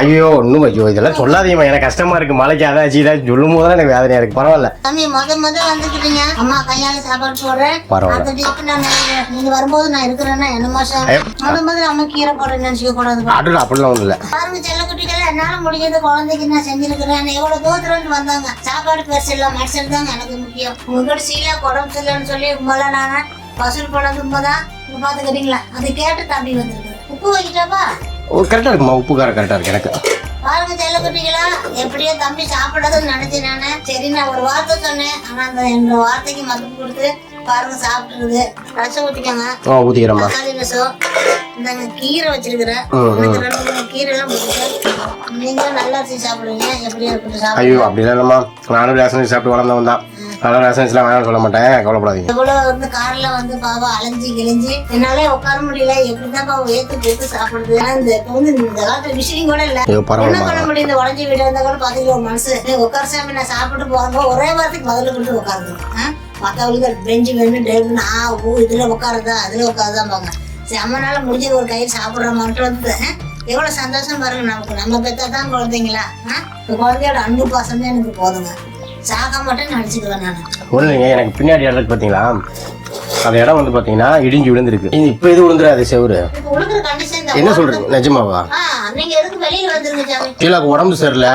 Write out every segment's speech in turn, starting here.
ஐயோ ஒன்றும் ஐயோ இதெல்லாம் சொல்லாதீங்கம்மா. எனக்கு கஷ்டமா இருக்கு. மலைக்கு அதாச்சு இதாச்சு சொல்லும் போது எனக்கு வேதனையா இருக்கு. பரவாயில்ல. தம்பி முத முத வந்துக்கிட்டீங்க அம்மா கையால சாப்பாடு போடுறேன். பரவாயில்ல. நீங்க வரும்போது நான் இருக்கிறேன்னா என்னமோ. முத முத அம்மா கீரை போடுறேன்னு நினைச்சுக்க கூடாது ஆட்டுல அப்படிலாம் ஒன்றும் இல்லை. பாருங்க செல்ல குட்டிகள் என்னால முடிஞ்சது குழந்தைக்கு நான் செஞ்சிருக்கிறேன். எவ்வளவு தூரத்துல இருந்து வந்தாங்க. சாப்பாடு பெருசு இல்ல மனுஷன் தாங்க எனக்கு முக்கியம். உங்ககிட்ட சீலா உடம்பு சரியில்லைன்னு சொல்லி உங்களை நான் வசூல் பண்ணது உண்மைதான் பாத்துக்கிட்டீங்களா? அதை கேட்டு தம்பி வந்திருக்கு உப்பு வைக்கிட்டாப்பா கரெக்டாக இருக்குமா? உப்பு காரம் கரெக்டாக இருக்கு எனக்கு. பாருங்க செல்ல குட்டிகளா எப்படியோ தம்பி சாப்பிடாதுன்னு நினைச்சேன் நானு. சரி நான் ஒரு வார்த்தை சொன்னேன். ஆனா அந்த என்ற வார்த்தைக்கு மதிப்பு கொடுத்து பாருங்க சாப்பிட்டுருது. ரசம் ஊத்திக்கோங்க. ஆ ஊற்றிக்கிறேம்மா தக்காளி ரசம். இந்தாங்க கீரை வச்சிருக்கிறேன். ம், எனக்கு ரெண்டு மூணு கீரை எல்லாம் போட்டுருக்கேன் நீங்களும் நல்லா அரிசி சாப்பிடுங்க எப்படியா இருக்கட்டும் சாப்பிடுங்க. ஐயோ அப்படிலாம் இல்லைம்மா. நானும் ரேஷன் சாப்பிட்டு வளர்ந்தவன் தான் அதனால ரேஷன்ஸ்லாம் வேணாம்னு சொல்ல மாட்டேன். கவலைப்படாதீங்க. எவ்வளவு வந்து கார்ல வந்து பாவா அலைஞ்சு கிழிஞ்சு என்னாலே உட்கார முடியல. எப்படிதான் பாவா ஏத்து போட்டு சாப்பிடுது இந்த இப்ப வந்து இந்த காலத்துல விஷயம் கூட இல்ல. என்ன பண்ண முடியும்? இந்த உடஞ்சி வீடு இருந்தா கூட ஒரு மனசு. "ஏய், உட்கார சாமி நான் சாப்பிட்டு போறப்போ ஒரே வாரத்துக்கு முதல்ல கொண்டு உட்காருது. மற்றவங்களுக்கு பெஞ்சு வேணும் டேபிள் ஆ ஊ இதுல உட்காருதா அதுல உட்காருதான் பாங்க சரி அம்மனால முடிஞ்சது ஒரு கையில் சாப்பிடுற மட்டும் வந்து எவ்வளவு சந்தோஷம் பாருங்க நமக்கு. நம்ம பெத்தா தான் குழந்தைங்களா குழந்தையோட அன்பு பாசம் தான் எனக்கு போதுங்க. சாக மட்டும் நினைச்சுக்குவேன் நான். ஒன்றும் இல்லைங்க எனக்கு பின்னாடி இடம் இருக்கு பார்த்தீங்களா அந்த இடம் வந்து பார்த்தீங்கன்னா இடிஞ்சு விழுந்திருக்கு. இது இப்போ இது விழுந்துடாது செவரு? இப்போ உழுகுற கண்டிஷன் என்ன சொல்றீங்க நிஜமாவா? நீங்க எதுக்கு வெளியில வந்துருங்க சாமி? கீழே உடம்பு சரியில்லை.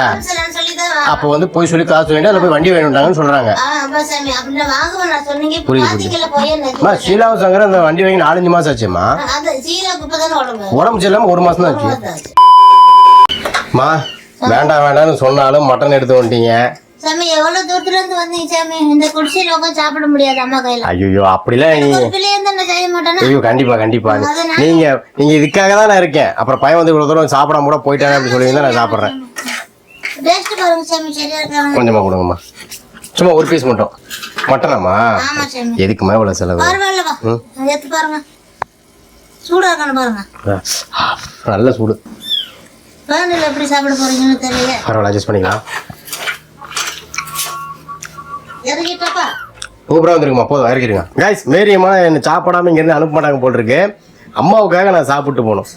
சொல்லி தான் அப்போ வந்து போய் சொல்லி காசு சொல்லிட்டு அதில் போய் வண்டி வேணும்ட்டாங்கன்னு சொல்கிறாங்க ஆ அப்பா சாமி. அப்படின்னா வாங்குவேன் நான் சொன்னீங்க. இப்போ புரியுது, போய் அம்மா ஷீலாவு சங்கர் அந்த வண்டி வாங்கி நாலஞ்சு மாதம் ஆச்சும்மா அந்த உடம்பு. உடம்பு சரியில்லாமல் ஒரு மாதம் தான் ஆச்சு. அம்மா வேண்டாம் வேண்டாம்னு சொன்னாலும் மட்டன் எடுத்து வந்துட்டீங்க. சாமி எவ்வளவு தூரத்துல இருந்து வந்தீங்க சாமி? இந்த குடிசையில உட்காந்து சாப்பிட முடியாது அம்மா கையில. ஐயோ அப்படிலாம் நீ செய்ய மாட்டேன்னா ஐயோ கண்டிப்பா கண்டிப்பா. நீங்க நீங்க இதுக்காக தான் நான் இருக்கேன். அப்புறம் பையன் வந்து இவ்வளவு தூரம் சாப்பிடாம கூட போயிட்டானே அப்படின்னு சொல்லி நான் சாப்பிட்றேன். டேஸ்ட் பாருங்க சாமி சரியா இருக்காங்க கொஞ்சமா கொடுங்கம்மா. சும்மா ஒரு பீஸ் மட்டும். சாமி. எதுக்குமா இவ்வளவு செலவு? எடுத்து பாருங்க. சூடா நல்ல சூடு. எப்படி சாப்பிட போறீங்கன்னு தெரியல. பரவாயில்ல அட்ஜஸ்ட் பண்ணிக்கலாம். சூப்பராக வந்துருக்குமா போதும் இறக்கிடுங்க. கைஸ் மேரியம்மா என்னை சாப்பிடாம இங்கேருந்து அனுப்ப மாட்டாங்க போல் இருக்கு அம்மாவுக்காக நான் சாப்பிட்டு போகணும்.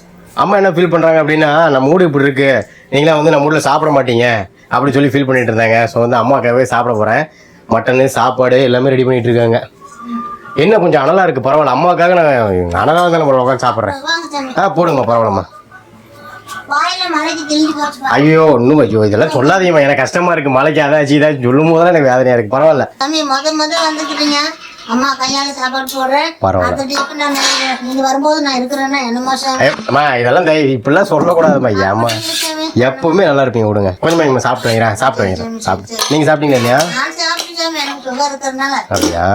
அம்மா என்ன ஃபீல் பண்ணுறாங்க அப்படின்னா நம்ம மூடு இப்படி இருக்கு. நீங்களாம் வந்து நம்ம மூடில் சாப்பிட மாட்டீங்க. அப்படின்னு சொல்லி ஃபீல் பண்ணிட்டு இருந்தாங்க. ஸோ வந்து அம்மாவுக்காகவே சாப்பிட போகிறேன் மட்டனு சாப்பாடு எல்லாமே ரெடி பண்ணிட்டு இருக்காங்க. என்ன கொஞ்சம் அனலாக இருக்குது பரவாயில்ல. அம்மாவுக்காக நான் அனலாக தான் நம்ம உட்காந்து சாப்பிட்றேன். ஆ போடுங்கம்மா பரவாயில்லம்மா. ஐயோ ஒன்றும் ஐயோ இதெல்லாம் சொல்லாதீங்கம்மா. எனக்கு கஷ்டமா இருக்கு. மலைக்கு அதாச்சு இதாச்சு சொல்லும் போது எனக்கு வேதனையா இருக்கு. பரவாயில்ல. தம்பி முத முத வந்துக்கிட்டீங்க அம்மா கையால சாப்பாடு போடுறேன் பரவாயில்ல. அந்த டிப்பு நான் நினைக்கிறேன். நீங்க வரும்போது நான் இருக்கிறேன்னா என்னமோ சாமி ஐயோ, அம்மா இதெல்லாம் இப்படிலாம் எப்பவுமே நல்லா இருப்பீங்க. விடுங்க. கொஞ்சமா இங்க சாப்பிட்டு வைக்கிறேன் சாப்பிட்டு வைக்கிறேன். சாப்பிட்டு. நீங்க சாப்பிட்டீங்களா இல்லையா? அப்படியா?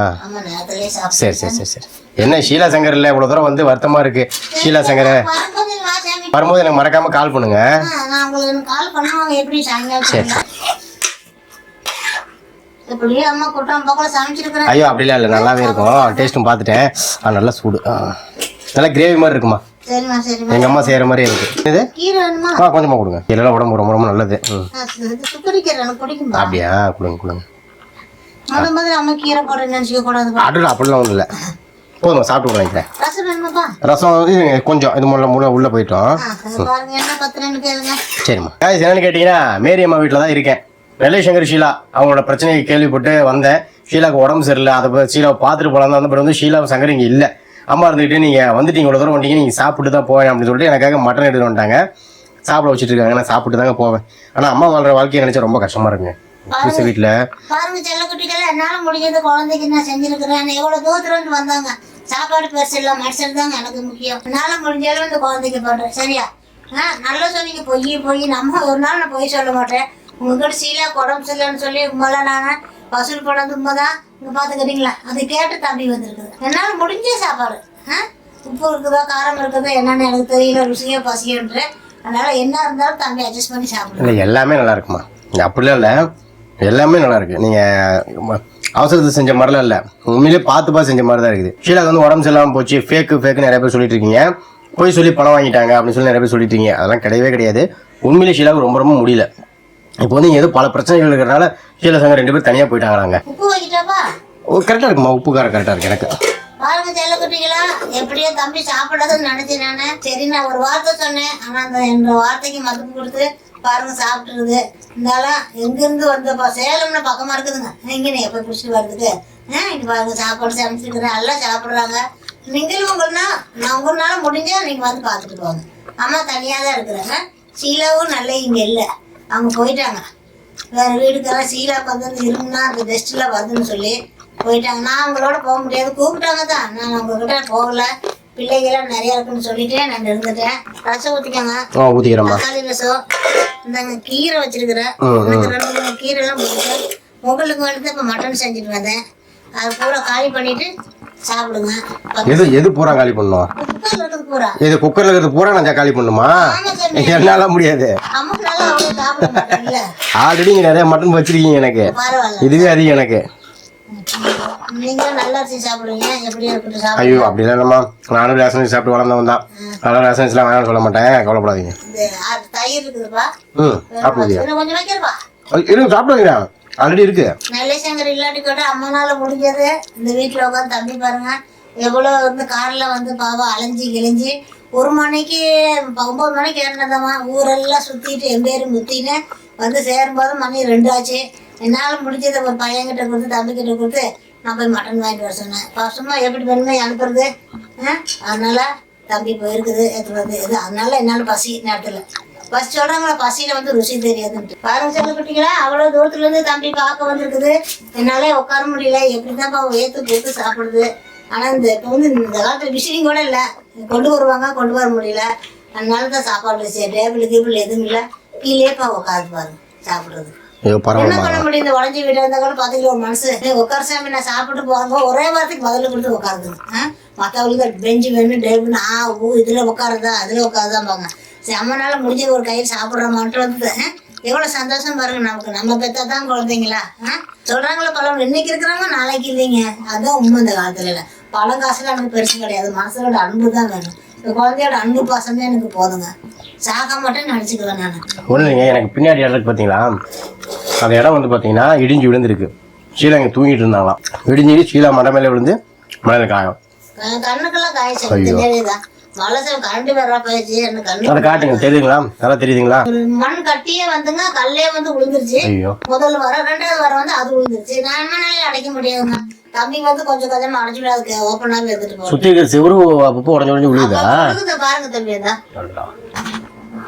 சரி சரி சரி சரி. என்ன ஷீலா சங்கர் இல்லை? இவ்வளோ தூரம் வந்து வருத்தமா இருக்கு. ஷீலா சங்கர். வரும்போது எனக்கு மறக்காம கால் பண்ணுங்க. நான் உங்களுக்கு கால் பண்ணுவாங்க எப்படி சாயங்காலம் சரி பண்ணலாம். இப்படியே அம்மா குற்றம் போக்கல சமைச்சிருக்கிறேன். ஐயோ அப்படிலாம் இல்லை. நல்லாவே இருக்கும். டேஸ்ட்டும் பார்த்துட்டேன். ஆ நல்லா சூடு. நல்லா கிரேவி மாதிரி இருக்குமா? எங்க அம்மா செய்யற மாதிரியே இருக்கு. இது ஆ கொஞ்சமா கொடுங்க. இதெல்லாம் உடம்பு ரொம்ப ரொம்ப நல்லது. அப்படியா? கொடுங்க கொடுங்க. முத முதல்ல அம்மா கீரை போடுறேன்னு நினைச்சுக்க கூடாதுப்பா. அப்படிலாம் அப்படிலாம் ஒன்றும் இல்லை. போதும் சாப்பிட்டு வாங்கிக்கிறேன் ரசம் வந்து கொஞ்சம் இது முள்ள முள்ள உள்ளே போயிட்டோம். இது சரிம்மா. guys, என்னன்னு கேட்டிங்கன்னா மேரி அம்மா வீட்டில் தான் இருக்கேன். நெல்லை சங்கர் ஷீலா அவங்களோட பிரச்சனையை கேள்விப்பட்டு வந்தேன். ஷீலாவுக்கு உடம்பு சரியில்லை. அதை ஷீலாவை பார்த்துட்டு போலாம் தான் வந்து ஷீலா சங்கர் இங்கே இல்லை. அம்மா இருந்துக்கிட்டு நீங்கள் வந்துட்டீங்க இவ்வளோ தூரம் வந்தீங்க நீங்கள் சாப்பிட்டு தான் போவேன் அப்படின்னு சொல்லிட்டு எனக்காக மட்டன் எடுத்து வந்துட்டாங்க. சாப்பிட வச்சுட்டு இருக்காங்க. நான் சாப்பிட்டு தாங்க போவேன். ஆனால் அம்மா வாழ்ற வாழ்க்கையை நினச்சா ரொம்ப கஷ்டமாக இருக்குங்க. புதுசு வீட்டில் பாருங்க செல்லக்குட்டிகள் என்னால முடிஞ்சது குழந்தைக்கு நான் செஞ்சிருக்கிறேன். எவ்வளவு தூரத்துல இருந்து வந்தாங்க. சாப்பாடு பெருசு இல்ல மனுஷன் தாங்க எனக்கு முக்கியம் என்னால முடிஞ்ச அளவு இந்த குழந்தைக்கு பண்றேன் சரியா? ஆ நல்லா சொன்னீங்க. பொய் பொய். நம்ம ஒரு நாள் நான் பொய் சொல்ல மாட்டேன். உங்ககிட்ட சீலா உடம்பு சரியில்லைன்னு சொல்லி உங்களை நான் வசூல் பண்ணது உண்மைதான். இங்க பாத்துக்கிட்டீங்களா? அது கேட்டு தம்பி வந்திருக்குது. என்னால முடிஞ்ச சாப்பாடு ஆ? உப்பு இருக்குதோ காரம் இருக்குதோ என்னன்னு எனக்கு தெரியல. ருசியோ பசியோன்ற அதனால என்ன இருந்தாலும் தம்பி அட்ஜஸ்ட் பண்ணி சாப்பிடுங்க எல்லாமே நல்லா இருக்குமா? அப்படிலாம் இல்லை. எல்லாமே நல்லா இருக்கு. நீங்கள் அவசரத்தை செஞ்ச மாதிரிலாம் இல்லை. உண்மையிலேயே பார்த்து பார்த்து செஞ்ச மாதிரி தான் இருக்குது. ஷீலாக்கு வந்து உடம்பு சரியில்லாமல் போச்சு. ஃபேக்கு ஃபேக்கு நிறைய பேர் சொல்லிட்டு இருக்கீங்க. போய் சொல்லி பணம் வாங்கிட்டாங்க அப்படின்னு சொல்லி நிறைய பேர் சொல்லிட்டு இருக்கீங்க. அதெல்லாம் கிடையவே கிடையாது. உண்மையிலே ஷீலாவுக்கு ரொம்ப ரொம்ப முடியல. இப்போ வந்து ஏதோ பல பிரச்சனைகள் இருக்கிறனால ஷீலா சங்கர் ரெண்டு பேர் தனியாக வைக்கிட்டாப்பா கரெக்டாக இருக்குமா? உப்பு காரம் கரெக்டாக இருக்கு எனக்கு. பாருங்க செல்ல குட்டிகளா. எப்படியோ தம்பி சாப்பிடாதுன்னு நினைச்சேன் நானு. சரி நான் ஒரு வார்த்தை சொன்னேன். ஆனா அந்த என்ற வார்த்தைக்கு மதிப்பு கொடுத்து பாருங்க சாப்பிட்டுருது இருந்தாலும் எங்கேருந்து வந்தப்பா? சேலம்னு பக்கமாக இருக்குதுங்க. நீங்கள் நீ எப்போ பிடிச்சிட்டு வருதுக்கு ஆ இங்கே பாருங்க சாப்பாடு சமைச்சிருக்கிறேன் எல்லாம் சாப்பிட்றாங்க. நீங்களும் உங்கள்னா நான் உங்களால முடிஞ்சால் நீங்கள் வந்து பார்த்துட்டு போங்க. அம்மா தனியாக தான் இருக்கிறாங்க. சீலாவும் நல்ல இங்கே இல்லை. அவங்க போயிட்டாங்க. வேறு வீடுக்கெல்லாம் சீலா வந்து இருந்தா அந்த டெஸ்ட்ல வருதுன்னு சொல்லி போயிட்டாங்க. நான் அவங்களோட போக முடியாது. கூப்பிட்டாங்க தான். நான் உங்ககிட்ட போகல. பிள்ளைகள்லாம் நிறைய இருக்குன்னு சொல்லிட்டு நான் இருந்துட்டேன். ரசம் ஊற்றிக்கோங்க ஆ ஊற்றிக்கிறேம்மா தக்காளி ரசம். இந்தாங்க கீரை வச்சிருக்கிறேன். ரெண்டு மூணு கீரை எல்லாம் பிடிக்கும் உங்களுக்கு வந்து இப்போ மட்டன் செஞ்சுட்டு வந்தேன். அது பூரா காலி பண்ணிட்டு சாப்பிடுங்க. எது எது பூரா காலி பண்ணும்? பூரா. இது குக்கரில் இருக்கிறது பூரா நான் காலி பண்ணுமா? என்னால முடியாது. ஆல்ரெடி நிறைய மட்டன் வச்சிருக்கீங்க எனக்கு. இதுவே அதிகம் எனக்கு. நீங்களும் நல்ல அரிசி சாப்பிடுவீங்க. எப்படியும் இருக்கட்டும் சாப்பிடுங்க. ஐயோ அப்படிலாம் இல்லைம்மா. நானும் ரேஷன் அரிசி சாப்பிட்டு வளர்ந்தவன் தான். அதெல்லாம் ரேஷன் அரிசிலாம் வேணாம்னு சொல்ல மாட்டேன். கவலைப்படாதீங்க. இந்த அ- தயிர் இருக்குதுப்பா. ம் சாப்பிடுவீங்க இன்னும் கொஞ்சம் வைக்கிறப்பா இருங்க சாப்பிடுவீங்க ஆல்ரெடி இருக்கு. நல்லேசங்கர் இல்லாட்டி கூட அம்மனால முடிஞ்சது. இந்த வீட்டில் உட்காந்து தம்பி பாருங்க. எவ்வளோ வந்து காரில் வந்து பாவம் அலைஞ்சி கிழிஞ்சி ஒரு மணிக்கு ஒம்பது மணிக்கு ஏறினதம்மா. ஊரெல்லாம் சுற்றிட்டு என் பேர் முத்தின்னு வந்து சேரும்போது மணி ரெண்டு ஆச்சு. என்னால் முடிஞ்சதை ஒரு பையன்கிட்ட கொடுத்து தம்பிக்கிட்ட கொடுத்து நான் போய் மட்டன் வாங்கிட்டு வர சொன்னேன். இப்போ சும்மா எப்படி வேணுமே அனுப்புறது? அதனால தம்பி போயிருக்குது எடுத்துட்டு இது? அதனால என்னால் பசி நேரத்தில் பஸ் சொல்கிறாங்களா பசியில் வந்து ருசி தெரியாதுன்ட்டு. பாருங்க செல்ல குட்டிங்களா தூரத்துலேருந்து தம்பி பார்க்க வந்திருக்குது. என்னால் உட்கார முடியல. எப்படி தான் ஏற்று போட்டு சாப்பிடுது? ஆனால் இந்த இப்போ வந்து இந்த காலத்தில் விஷயம் கூட இல்லை. கொண்டு வருவாங்க கொண்டு வர முடியல. அதனால தான் சாப்பாடு வச்சு டேபிள் கீபிள் எதுவும் இல்லை. கீழேப்பா உட்காந்து பாருங்க சாப்பிட்றது. ஐயோ என்ன பரவாயில்ல பண்ண முடியும்? இந்த உடஞ்சி வீடு இருந்தா கூட பாத்தீங்களா ஒரு மனசு "ஏய், உட்கார சாமி நான் சாப்பிட்டு போவாங்க ஒரே வாரத்துக்கு பதில் கொடுத்து உட்காருது மற்றவங்களுக்கு பெஞ்சு வேணும் டேபிள் ஆ ஊ இதுல உட்காருதா அதுல உட்காருதாம்பாங்க சரி அம்மனால முடிஞ்ச ஒரு கையில் சாப்பிட்ற மட்டும் வந்து ஆ? எவ்வளவு சந்தோஷம் பாருங்க நமக்கு. நம்ம பெத்தா தான் குழந்தைங்களா? சொல்றாங்களே பழம். இன்னைக்கு இருக்கிறவங்க நாளைக்கு இல்லைங்க. அதான் உண்மை இந்த காலத்துல இல்ல. பழம் காசுல எனக்கு பெருசு கிடையாது. மனசோட அன்பு தான் வேணும். இந்த குழந்தையோட அன்பு பாசம் எனக்கு போதுங்க. சாக மட்டும் நினச்சிக்குவேன் நான். ஒன்றும் இல்லைங்க எனக்கு பின்னாடி இடம் இருக்கு பார்த்தீங்களா அந்த இடம் வந்து பார்த்தீங்கன்னா இடிஞ்சு விழுந்திருக்கு. ஷீலா இங்கே தூங்கிட்டு இருந்தாங்களாம். இடிஞ்சு ஷீலா மண்டை மேலே விழுந்து மலையில் காயம். கண்- கண்ணுக்கெல்லாம் காய்ச்சல் அதை காட்டுங்க தெரியுதுங்களா? நல்லா தெரியுதுங்களா? மண் கட்டியே வந்துங்க கல்லே வந்து விழுந்துருச்சு. ஐயோ. முதல் வர ரெண்டாவது வர வந்து அது விழுந்துருச்சு. நான் என்ன அடைக்க முடியாதுங்க? தம்பி வந்து கொஞ்சம் கொஞ்சமா அடைச்சு அதுக்கு ஓப்பனாக எடுத்துட்டு போறேன். சுற்றி இருக்கிற சிவரு அப்பப்போ உடஞ்சு உடஞ்சு விழுதா விழுகுத பாருங்க தம்பி அதான்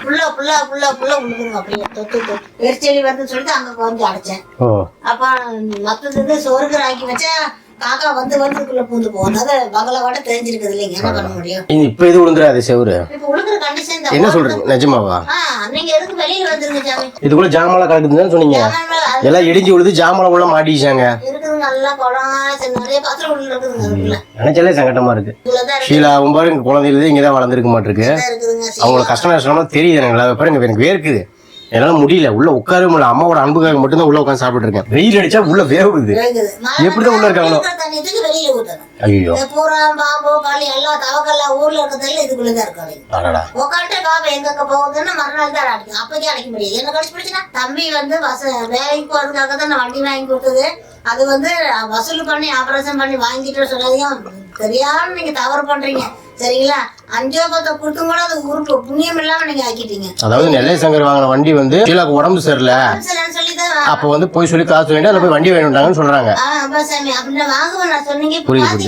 புல்லா புல்லா புல்லா புல்லா விழுகுங்க அப்படியே தொத்து தொத்து வெறிச்செடி வருதுன்னு சொல்லிட்டு அங்க கொஞ்சம் அடைச்சேன். அப்ப மத்தது சோறுக்கு ஆக்கி வச்சா காக்கா வந்து வந்துக்குள்ள பூந்து போகும். அது பகல விட தெரிஞ்சிருக்குது இல்லைங்க என்ன பண்ண முடியும்? இப்போ இது செவரு? இப்ப உழுகுற கண்டிஷன் என்ன சொல்றீங்க நிஜமாவா? நீங்க எதுக்கு வெளியில வந்துருங்க சாமி? இதுக்குள்ள ஜாமெல்லாம் கிடக்குதுன்னு சொன்னீங்க. அது எல்லாம் இடிஞ்சு விழுது ஜாமெல்லாம் உள்ள மாட்டிச்சாங்க நல்லா குளம் சரி, நிறைய பாத்திரம் உள்ள இருக்குதுங்க அதுக்குள்ள நினைச்சாலே சங்கடமா இருக்கு. ஷீலா பாருங்க குழந்தையில இங்கே தான் வளர்ந்துருக்க மாட்டிருக்கு. அவங்களுக்கு கஷ்டம் நஷ்டம்லாம் தெரியுது எனக்கு பாருங்க எனக்கு வேர்க்குது. என்னால முடியல. உள்ள உட்காரவே முடியல. அம்மாவோட அன்புக்காக மட்டும்தான் உள்ள உட்காந்து சாப்பிட்டு இருக்கேன். வெயில் அடிச்சா உள்ள. மழை எப்படிதான் உள்ள இருக்காங்களோ? ஐயோ. பூரா பாம்பு களி எல்லாம் தவக்கல்லா ஊர்ல இருக்கிறதெல்லாம் இதுக்குள்ளதான் இருக்காது உட்காந்துட்டு பாப்பா எங்க போகுதுன்னு மறுநாள் தான் அடைக்கும். அப்போக்கே அடைக்க முடியாது. என்ன கடிச்சு பிடிச்சுன்னா தம்பி வந்து பஸ் வேலைக்கு போறதுக்காக தான் நான் வண்டி வாங்கி கொடுத்தது. அது வந்து வசூல் பண்ணி ஆபரேஷன் பண்ணி வாங்கிட்டு சொன்னதையும் தெரியாம நீங்க தவறு பண்றீங்க. சரிங்களா? அஞ்சோ பத்தோ கொடுத்தும் கூட அது உருப்பு புண்ணியம் இல்லாம நீங்க ஆக்கிட்டீங்க. அதாவது நெல்லை சங்கர் வாங்கின வண்டி வந்து ஷீலாக்கு உடம்பு சரியில்லை. அப்போ வந்து போய் சொல்லி காசு வாங்கிட்டு அதில் போய் வண்டி வேணும்ட்டாங்கன்னு சொல்றாங்க. புரியுது,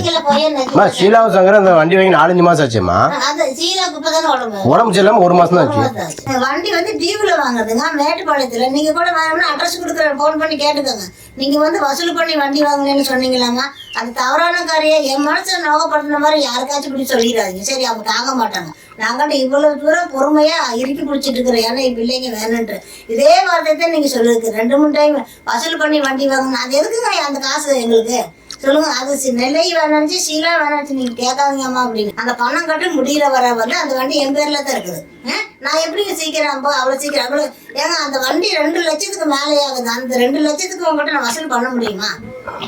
ஷீலாவு சங்கர் அந்த வண்டி வாங்கி நாலஞ்சு மாசம் இப்பதானே உடம்பு உடம்பு சரியில்லாம ஒரு மாசம் தான் ஆச்சு. வண்டி வந்து டியூல வாங்குறதுங்க மேட்டுப்பாளையத்துல. நீங்க கூட வேணும்னா அட்ரஸ் கொடுக்குறேன் ஃபோன் பண்ணி கேட்டுக்கோங்க. நீங்க வந்து வசூல் பண்ணி வண்டி வாங்குனேன்னு சொன்னீங்களாமா அது தவறான காரியம். என் மனசை நோகப்படுத்தின மாதிரி யாருக்காச்சும் இப்படி சொல்லிடாதீங்க. சரி அவங்க தாங்க மாட்டாங்க. நாங்கள்ட்ட இவ்வளவு தூரம் பொறுமையா இறுக்கி பிடிச்சிட்டு இருக்கிறோம். ஏன்னா என் பிள்ளைங்க வேணுன்ட்டு இதே வார்த்தை தான் நீங்க சொல்லிருக்கு ரெண்டு மூணு டைம் வசூல் பண்ணி வண்டி வாங்கணும் அது எதுக்குங்க அந்த காசு எங்களுக்கு? சொல்லுங்க அது சி- நெல்லை வேணாச்சு சீலா வேணாச்சு நீங்க கேட்காதீங்கம்மா அப்படின்னு. அந்த பணம் கட்டு முடியல வர வந்து அந்த வண்டி என் பேர்ல தான் இருக்குது. நான் எப்படிங்க சீக்கிரம் போ அவ்வளோ சீக்கிரம் அவ்வளோ ஏங்க அந்த வண்டி ரெண்டு லட்சத்துக்கு மேலே ஆகுது அந்த ரெண்டு லட்சத்துக்கு உங்ககிட்ட நான் வசூல் பண்ண முடியுமா?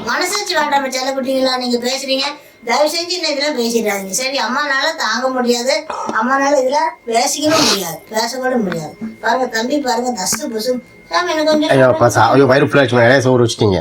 மனசாட்சி வேண்டாம் செல்ல குட்டிங்களா நீங்க பேசுறீங்க. தயவு செஞ்சு இந்த இதெல்லாம் பேசிடாதீங்க. சரி அம்மானால தாங்க முடியாது. அம்மானால இதெல்லாம் பேசிக்கவும் முடியாது. பேசக்கூட முடியாது. பாருங்க தம்பி பாருங்க தஸ்து புசு சாமி எனக்கு கொஞ்சம் ஐயோ அப்பா சா ஐயோ வயிறு ஃபுல்லாச்சு நிறைய சோறு வச்சுட்டீங்க.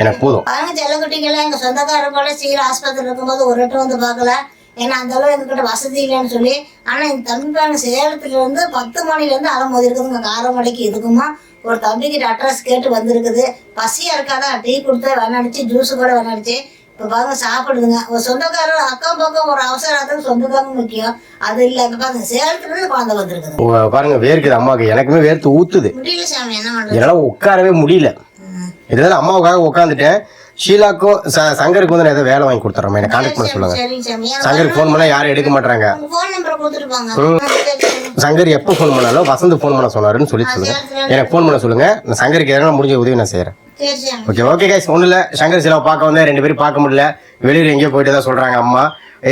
எனக்கு போதும். பாருங்க செல்லக்குட்டிங்கெல்லாம் எங்க சொந்தக்காரர் கூட சீக்கிரம் ஆஸ்பத்திரி இருக்கும்போது ஒரு வட்டம் வந்து பார்க்கல. ஏன்னா அந்த அளவு எங்ககிட்ட வசதி இல்லைன்னு சொல்லி. ஆனா எங்க தம்பி பாருங்க சேலத்துல இருந்து பத்து மணில இருந்து அலமோதி இருக்குதுங்க. காரமடைக்கு இதுக்குமா ஒரு தம்பிக்கிட்ட அட்ரஸ் கேட்டு வந்திருக்குது. பசியா இருக்காதா? டீ கொடுத்தா வேணாடிச்சு ஜூஸ் கூட வேணாடிச்சு இப்போ பாருங்க சாப்பிடுதுங்க. ஒரு சொந்தக்காரர் அக்கம் பக்கம் ஒரு அவசரத்துக்கு சொந்தக்காரங்க முக்கியம். அது இல்லை அங்க பாருங்க சேலத்துல குழந்தை வந்திருக்குது பாருங்க வேர்க்குது அம்மாவுக்கு எனக்குமே வேர்த்து ஊத்துது. முடியல சாமி என்ன பண்றது? என்னால் உட்காரவே முடியல. இதனால அம்மாவுக்காக உட்காந்துட்டேன். ஷீலாக்கும் சங்கருக்கு வந்து நான் ஏதோ வேலை வாங்கி கொடுத்துட்றேன் என்னை கான்டாக்ட் பண்ண சொல்லுங்க. சங்கருக்கு ஃபோன் பண்ணால் யாரும் எடுக்க மாட்டாங்க. சங்கர் எப்போ ஃபோன் பண்ணாலும் வசந்த் ஃபோன் பண்ண சொன்னாருன்னு சொல்லி சொல்லுங்க. எனக்கு ஃபோன் பண்ண சொல்லுங்க. நான் சங்கருக்கு எதனா முடிஞ்ச உதவி நான் செய்கிறேன் ஓகே ஓகே கைஸ் ஒன்றும் இல்லை சங்கர் சிலாவை பார்க்க வந்தேன். ரெண்டு பேரும் பார்க்க முடியல. வெளியில் எங்கேயோ போயிட்டு தான் சொல்கிறாங்க அம்மா.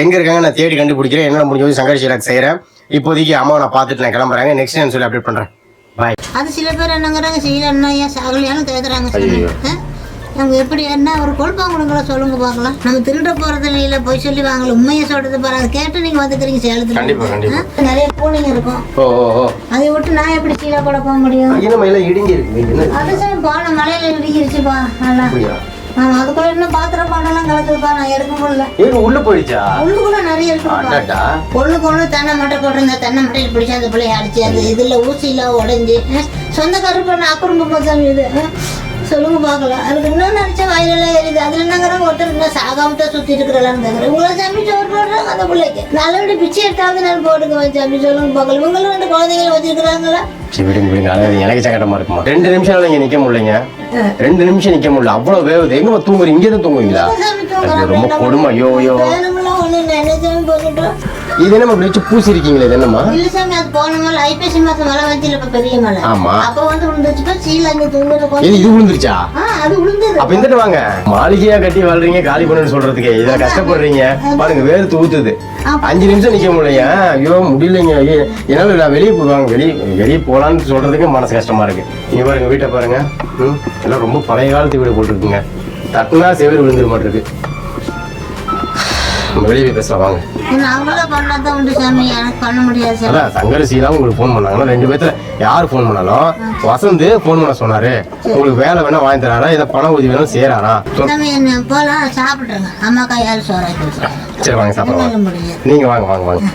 எங்கே இருக்காங்க நான் தேடி கண்டுபிடிக்கிறேன். என்ன முடிஞ்ச உதவி சங்கர் ஷீலாக்கு செய்கிறேன் இப்போதைக்கு அம்மாவை நான் பார்த்துட்டு நான் கிளம்புறாங்க நெக்ஸ்ட் நான் சொல்லி அப்டேட் பண்ணுறேன் பாய் அது சில பேர் என்னங்கிறாங்க செய்யல என்ன ஏன் சாகலையான்னு கேட்குறாங்க. அவங்க எப்படி என்ன ஒரு கொழுப்பாங்குடுங்கள சொல்லுங்க பார்க்கலாம். நம்ம திருட போறது இல்ல போய் சொல்லி வாங்கல உண்மையை சொல்றது பாரு அதை கேட்டு நீங்க வந்துக்கிறீங்க சேலத்துல? நிறைய பூனைங்க இருக்கும். அதை விட்டு நான் எப்படி கீழே கூட போக முடியும்? என்ன எல்லாம் இடிங்கி இருக்கு என்ன? அது சார் போன மலையில இடிக்கிருச்சுப்பா நல்லா. அதுக்குள்ள இன்னும் பாத்திரம் பாண்டெல்லாம் கலக்குதுப்பா நான் எடுக்க முடியல. ஏங்க உள்ள போயிடுச்சா? உள்ளுக்குள்ள நிறைய இருக்குப்பா ஒண்ணுக்கு ஒண்ணு தென்னை மட்டை போட்டிருந்த தென்னை மட்டையில் பிடிச்சி அந்த பிள்ளைய அடிச்சு அது இதுல ஊசியில உடைஞ்சு சொந்தக்காரர் பண்ண அக்குறும்பு சாமி இது சொல்லுங்க பார்க்கலாம் அதுக்கு இன்னும் நினைச்சா வயலெல்லாம் எரியுது அதுல என்னங்கிறாங்க ஒருத்தர் இன்னும் சாகாம தான் சுத்தி இருக்கிறான்னு கேக்குறேன் உங்களை சாமி சோறு போடுறாங்க அந்த பிள்ளைக்கு. நல்லபடி பிச்சை எடுத்தாவது நான் போட்டுக்க சாமி சொல்லுங்க பார்க்கலாம் இவங்களும் ரெண்டு குழந்தைகளை வச்சிருக்கிறாங்களா? சரி விடுங்க விடுங்க. அதாவது எனக்கு சங்கடமா இருக்குமா? ரெண்டு நிமிஷம் இங்க நிக்க முடியலைங்க. ரெண்டு நிமிஷம் நிக்க முடியல. அவ்வளவு வேவுது. எங்க தூங்குறீங்க? இங்கே தான் தூங்குவீங்களா ரொம்ப கொடுமை. ஐயோ ஐயோ. இது என்னம்மா இப்படி வச்சு பூசி இருக்கீங்களே இது போன மலை ஐப்பசி மாசம் வந்துச்சு பெரிய மலை ஆமா. அப்ப வந்து விழுந்துச்சுப்பா சீல அங்க தூங்குறது இது இது விழுந்துருச்சா ஆ அது விழுந்தது அப்ப இந்துட்டு வாங்க. மாளிகையா கட்டி வாழ்றீங்க காலி பண்ணுன்னு சொல்றதுக்கு. இதுல கஷ்டப்படுறீங்க. பாருங்க வேர்த்து ஊத்துது. அஞ்சு நிமிஷம் நிக்க முடியலையா? ஐயோ முடியலைங்க. என்னால நான் வெளியே போவாங்க வெளியே வெளியே போலான்னு சொல்றதுக்கு மனசு கஷ்டமா இருக்கு. நீங்க பாருங்க வீட்டை பாருங்க. எல்லாம் ரொம்ப பழைய காலத்து வீடு போட்டுருக்குங்க. தட்டுனா செவரு விழுந்துரு மாட்டிருக்கு வெளியே போய் பேசலாம் வாங்க. அவங்கள பண்ணாதான் உண்டு சாமி. எனக்கு பண்ண முடியாது சாமி. அதான் சங்கரசீலாம் உங்களுக்கு ஃபோன் பண்ணாங்கன்னா ரெண்டு பேர்த்துல யார் ஃபோன் பண்ணாலும் வசந்த் ஃபோன் பண்ண சொன்னாரு. உங்களுக்கு வேலை வேணா வாங்கி தராரா? இதை பண உதவி வேணும் செய்யறாரா சாமி போலாம்? அம்மா கையால் சோறாக்கி சரி வாங்க முடியாது. நீங்க வாங்க வாங்க வாங்க.